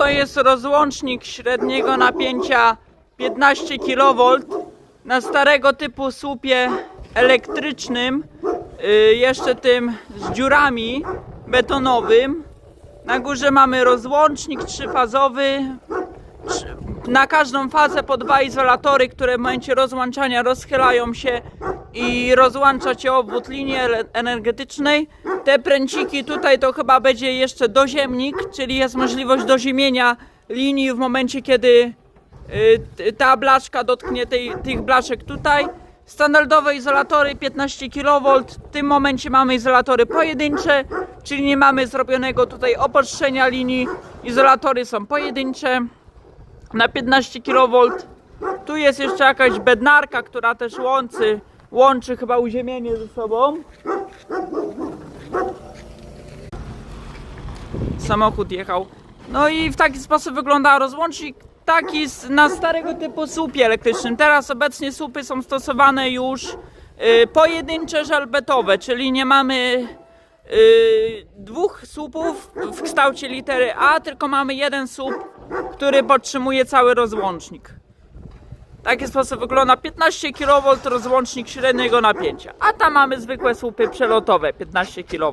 To jest rozłącznik średniego napięcia 15 kV na starego typu słupie elektrycznym, y, jeszcze tym z dziurami betonowym. Na górze mamy rozłącznik trzyfazowy. Trzy- Na każdą fazę po dwa izolatory, które w momencie rozłączania rozchylają się i rozłącza się obwód linii energetycznej. Te pręciki tutaj to chyba będzie jeszcze doziemnik, czyli jest możliwość doziemienia linii w momencie, kiedy y, ta blaszka dotknie tej, tych blaszek tutaj. Standardowe izolatory 15 kV. W tym momencie mamy izolatory pojedyncze, czyli nie mamy zrobionego tutaj opostrzenia linii. Izolatory są pojedyncze na 15 kV. Tu jest jeszcze jakaś bednarka, która też łączy, łączy chyba uziemienie ze sobą. Samochód jechał. No i w taki sposób wygląda rozłącznik taki na starego typu słupie elektrycznym. Teraz obecnie słupy są stosowane już y, pojedyncze żelbetowe, czyli nie mamy y, dwóch słupów w kształcie litery A, tylko mamy jeden słup, który podtrzymuje cały rozłącznik. W taki sposób wygląda 15 kV rozłącznik średniego napięcia. A tam mamy zwykłe słupy przelotowe 15 kV.